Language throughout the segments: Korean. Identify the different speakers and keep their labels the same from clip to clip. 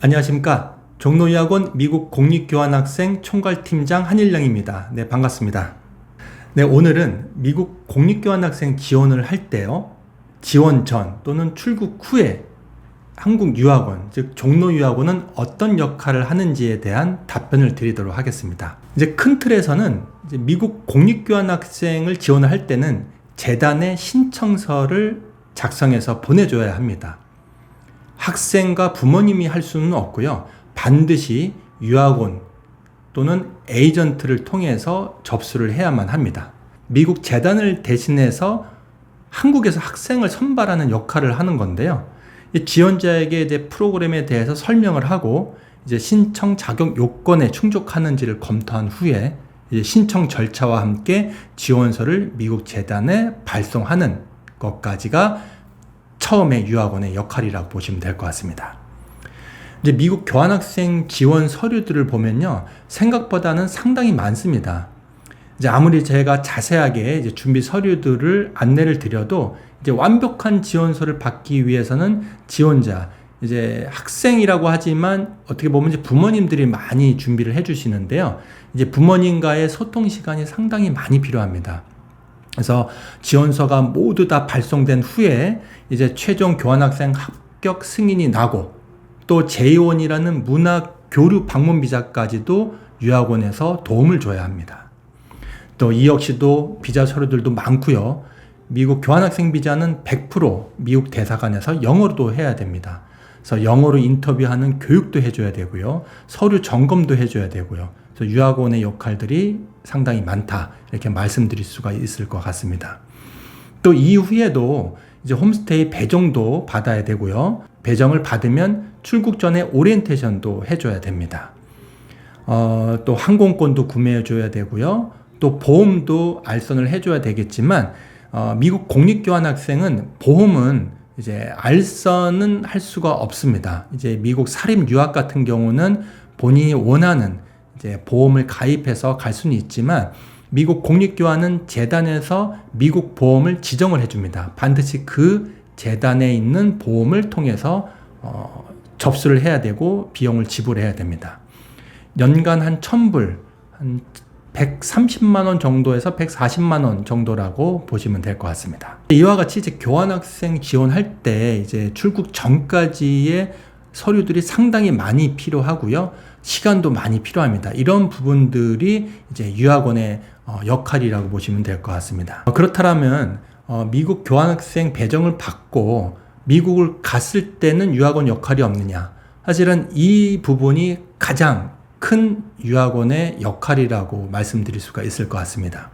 Speaker 1: 안녕하십니까. 종로의학원 미국 공립교환학생 총괄팀장 한일령입니다. 네, 반갑습니다. 네, 오늘은 미국 공립교환학생 지원을 할 때요. 지원 전 또는 출국 후에 한국 유학원, 즉 종로 유학원은 어떤 역할을 하는지에 대한 답변을 드리도록 하겠습니다. 이제 큰 틀에서는 이제 미국 공립교환학생을 지원을 할 때는 재단에 신청서를 작성해서 보내줘야 합니다. 학생과 부모님이 할 수는 없고요. 반드시 유학원 또는 에이전트를 통해서 접수를 해야만 합니다. 미국 재단을 대신해서 한국에서 학생을 선발하는 역할을 하는 건데요. 지원자에게 이제 프로그램에 대해서 설명을 하고 이제 신청 자격 요건에 충족하는지를 검토한 후에 신청 절차와 함께 지원서를 미국 재단에 발송하는 것까지가 처음에 유학원의 역할이라고 보시면 될 것 같습니다. 이제 미국 교환학생 지원 서류들을 보면요. 생각보다는 상당히 많습니다. 이제 아무리 제가 자세하게 이제 준비 서류들을 안내를 드려도 이제 완벽한 지원서를 받기 위해서는 지원자, 이제 학생이라고 하지만 어떻게 보면 이제 부모님들이 많이 준비를 해 주시는데요. 이제 부모님과의 소통 시간이 상당히 많이 필요합니다. 그래서 지원서가 모두 다 발송된 후에 이제 최종 교환학생 합격 승인이 나고 또 제1이라는 문화 교류 방문 비자까지도 유학원에서 도움을 줘야 합니다. 또 이 역시도 비자 서류들도 많고요. 미국 교환학생 비자는 100% 미국 대사관에서 영어로도 해야 됩니다. 그래서 영어로 인터뷰하는 교육도 해줘야 되고요. 서류 점검도 해줘야 되고요. 그래서 유학원의 역할들이 상당히 많다. 이렇게 말씀드릴 수가 있을 것 같습니다. 또 이후에도 이제 홈스테이 배정도 받아야 되고요. 배정을 받으면 출국 전에 오리엔테이션도 해줘야 됩니다. 어, 또 항공권도 구매해줘야 되고요. 또 보험도 알선을 해줘야 되겠지만 어, 미국 공립교환학생은 보험은 이제 알선은 할 수가 없습니다. 이제 미국 사립 유학 같은 경우는 본인이 원하는 이제 보험을 가입해서 갈 수는 있지만 미국 공립교환은 재단에서 미국 보험을 지정을 해줍니다. 반드시 그 재단에 있는 보험을 통해서 어, 접수를 해야 되고 비용을 지불해야 됩니다. 연간 한 1000불, 한 130만 원 정도에서 140만 원 정도라고 보시면 될 것 같습니다. 이와 같이 이제 교환학생 지원할 때 이제 출국 전까지의 서류들이 상당히 많이 필요하고요. 시간도 많이 필요합니다. 이런 부분들이 이제 유학원의 어, 역할이라고 보시면 될 것 같습니다. 어, 그렇다면 어, 미국 교환학생 배정을 받고 미국을 갔을 때는 유학원 역할이 없느냐? 사실은 이 부분이 가장 큰 유학원의 역할이라고 말씀드릴 수가 있을 것 같습니다.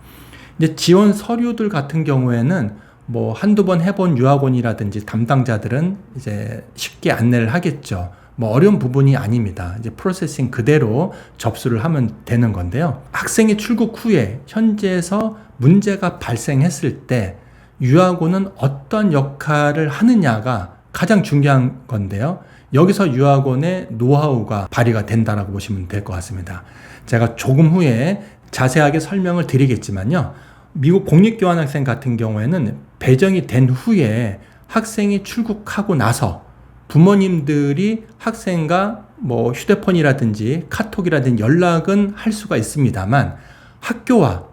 Speaker 1: 이제 지원 서류들 같은 경우에는 뭐 한두 번 해본 유학원이라든지 담당자들은 이제 쉽게 안내를 하겠죠. 뭐 어려운 부분이 아닙니다. 이제 프로세싱 그대로 접수를 하면 되는 건데요. 학생이 출국 후에 현재에서 문제가 발생했을 때 유학원은 어떤 역할을 하느냐가 가장 중요한 건데요. 여기서 유학원의 노하우가 발휘가 된다라고 보시면 될 것 같습니다. 제가 조금 후에 자세하게 설명을 드리겠지만요. 미국 공립교환학생 같은 경우에는 배정이 된 후에 학생이 출국하고 나서 부모님들이 학생과 뭐 휴대폰이라든지 카톡이라든지 연락은 할 수가 있습니다만 학교와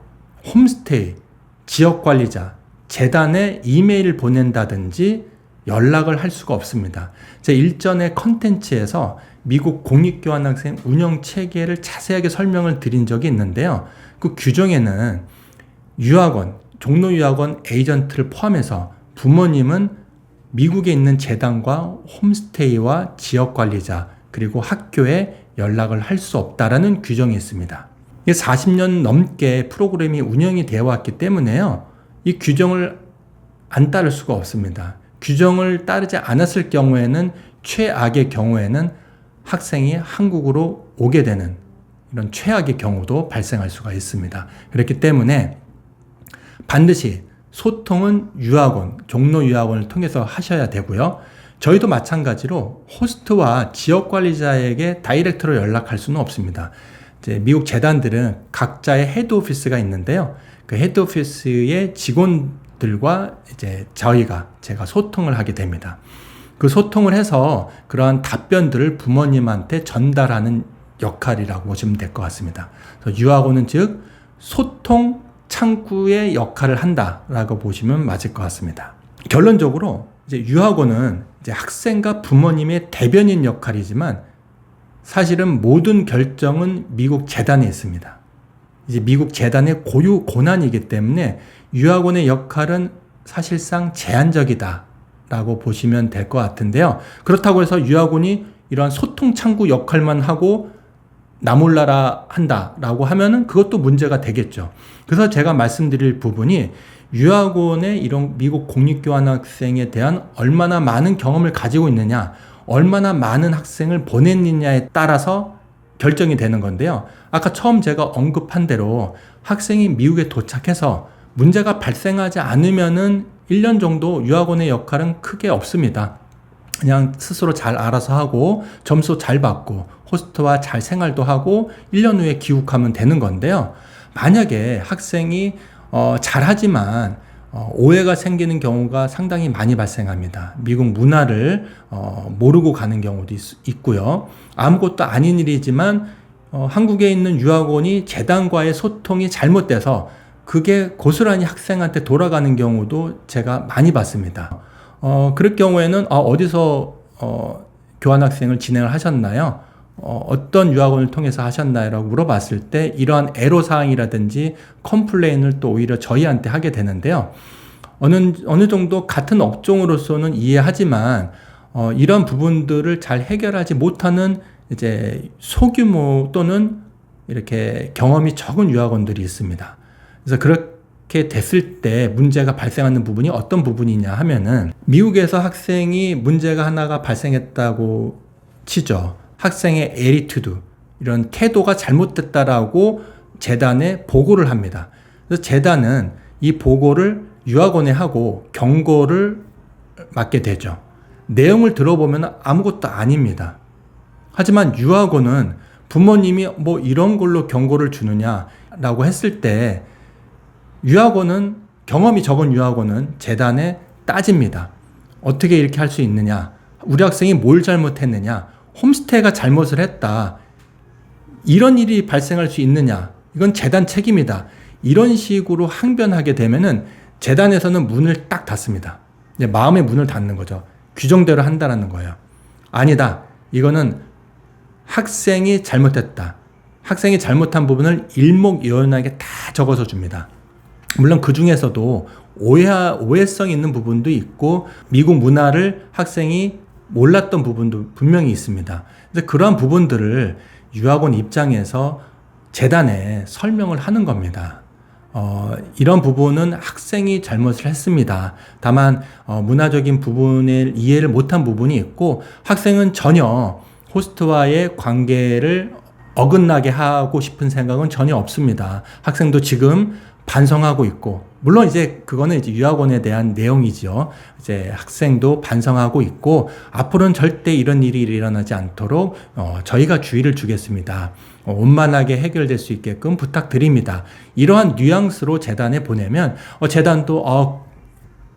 Speaker 1: 홈스테이, 지역 관리자, 재단에 이메일을 보낸다든지 연락을 할 수가 없습니다. 제 일전의 컨텐츠에서 미국 공립교환학생 운영 체계를 자세하게 설명을 드린 적이 있는데요. 그 규정에는 유학원, 종로 유학원 에이전트를 포함해서 부모님은 미국에 있는 재단과 홈스테이와 지역 관리자 그리고 학교에 연락을 할 수 없다라는 규정이 있습니다. 40년 넘게 프로그램이 운영이 되어 왔기 때문에요. 이 규정을 안 따를 수가 없습니다. 규정을 따르지 않았을 경우에는 최악의 경우에는 학생이 한국으로 오게 되는 이런 최악의 경우도 발생할 수가 있습니다. 그렇기 때문에 반드시 소통은 유학원, 종로 유학원을 통해서 하셔야 되고요. 저희도 마찬가지로 호스트와 지역 관리자에게 다이렉트로 연락할 수는 없습니다. 미국 재단들은 각자의 헤드 오피스가 있는데요. 그 헤드 오피스의 직원들과 이제 저희가 제가 소통을 하게 됩니다. 그 소통을 해서 그러한 답변들을 부모님한테 전달하는 역할이라고 보시면 될 것 같습니다. 유학원은 즉 소통 창구의 역할을 한다라고 보시면 맞을 것 같습니다. 결론적으로 이제 유학원은 이제 학생과 부모님의 대변인 역할이지만 사실은 모든 결정은 미국 재단에 있습니다. 이제 미국 재단의 고유 고난이기 때문에 유학원의 역할은 사실상 제한적이다 라고 보시면 될 것 같은데요. 그렇다고 해서 유학원이 이러한 소통 창구 역할만 하고 나 몰라라 한다라고 하면은 그것도 문제가 되겠죠. 그래서 제가 말씀드릴 부분이 유학원의 이런 미국 공립교환학생에 대한 얼마나 많은 경험을 가지고 있느냐, 얼마나 많은 학생을 보냈느냐에 따라서 결정이 되는 건데요. 아까 처음 제가 언급한 대로 학생이 미국에 도착해서 문제가 발생하지 않으면은 1년 정도 유학원의 역할은 크게 없습니다. 그냥 스스로 잘 알아서 하고 점수 잘 받고 호스트와 잘 생활도 하고 1년 후에 귀국하면 되는 건데요. 만약에 학생이 어, 잘하지만 어, 오해가 생기는 경우가 상당히 많이 발생합니다. 미국 문화를 어, 모르고 가는 경우도 있, 고요 아무것도 아닌 일이지만 어, 한국에 있는 유학원이 재단과의 소통이 잘못돼서 그게 고스란히 학생한테 돌아가는 경우도 제가 많이 봤습니다. 어, 그럴 경우에는 어, 어디서 어, 교환학생을 진행을 하셨나요? 어, 어떤 유학원을 통해서 하셨나요? 라고 물어봤을 때 이러한 애로 사항이라든지 컴플레인을 또 오히려 저희한테 하게 되는데요. 어느, 어느 정도 같은 업종으로서는 이해하지만 어, 이런 부분들을 잘 해결하지 못하는 이제 소규모 또는 이렇게 경험이 적은 유학원들이 있습니다. 그래서 그렇 게 됐을 때 문제가 발생하는 부분이 어떤 부분이냐 하면은 미국에서 학생이 문제가 하나가 발생했다고 치죠. 학생의 에리투드 이런 태도가 잘못됐다라고 재단에 보고를 합니다. 그래서 재단은 이 보고를 유학원에 하고 경고를 맞게 되죠. 내용을 들어보면 아무것도 아닙니다. 하지만 유학원은 부모님이 뭐 이런 걸로 경고를 주느냐라고 했을 때 유학원은 경험이 적은 유학원은 재단에 따집니다. 어떻게 이렇게 할 수 있느냐? 우리 학생이 뭘 잘못했느냐? 홈스테이가 잘못을 했다. 이런 일이 발생할 수 있느냐? 이건 재단 책임이다. 이런 식으로 항변하게 되면은 재단에서는 문을 딱 닫습니다. 이제 마음의 문을 닫는 거죠. 규정대로 한다라는 거예요. 아니다. 이거는 학생이 잘못했다. 학생이 잘못한 부분을 일목요연하게 다 적어서 줍니다. 물론 그 중에서도 오해, 오해성 있는 부분도 있고 미국 문화를 학생이 몰랐던 부분도 분명히 있습니다. 그래서 그러한 부분들을 유학원 입장에서 재단에 설명을 하는 겁니다. 어, 이런 부분은 학생이 잘못을 했습니다. 다만 어, 문화적인 부분을 이해를 못한 부분이 있고 학생은 전혀 호스트와의 관계를 어긋나게 하고 싶은 생각은 전혀 없습니다. 학생도 지금 반성하고 있고 물론 이제 그거는 이제 유학원에 대한 내용이죠. 이제 학생도 반성하고 있고 앞으로는 절대 이런 일이 일어나지 않도록 어, 저희가 주의를 주겠습니다. 어, 원만하게 해결될 수 있게끔 부탁드립니다. 이러한 뉘앙스로 재단에 보내면 어, 재단도 어,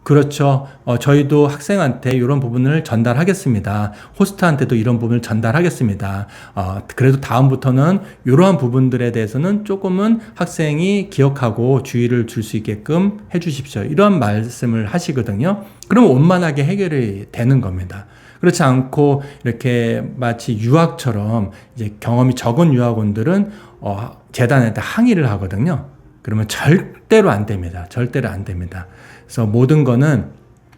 Speaker 1: 그렇죠. 어, 저희도 학생한테 이런 부분을 전달하겠습니다. 호스트한테도 이런 부분을 전달하겠습니다. 어, 그래도 다음부터는 이러한 부분들에 대해서는 조금은 학생이 기억하고 주의를 줄 수 있게끔 해주십시오. 이런 말씀을 하시거든요. 그럼 원만하게 해결이 되는 겁니다. 그렇지 않고 이렇게 마치 유학처럼 이제 경험이 적은 유학원들은 어, 재단한테 항의를 하거든요. 그러면 절대로 안 됩니다. 절대로 안 됩니다. 그래서 모든 거는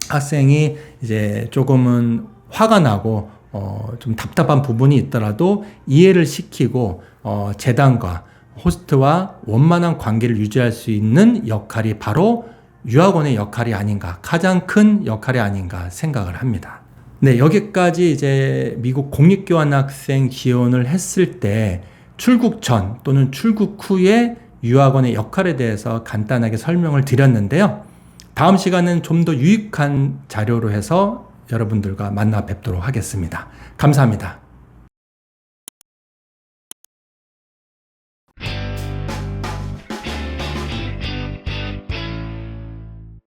Speaker 1: 학생이 이제 조금은 화가 나고 어, 좀 답답한 부분이 있더라도 이해를 시키고 어, 재단과 호스트와 원만한 관계를 유지할 수 있는 역할이 바로 유학원의 역할이 아닌가 가장 큰 역할이 아닌가 생각을 합니다. 네 여기까지 이제 미국 공립교환학생 지원을 했을 때 출국 전 또는 출국 후에 유학원의 역할에 대해서 간단하게 설명을 드렸는데요. 다음 시간은 좀 더 유익한 자료로 해서 여러분들과 만나 뵙도록 하겠습니다. 감사합니다.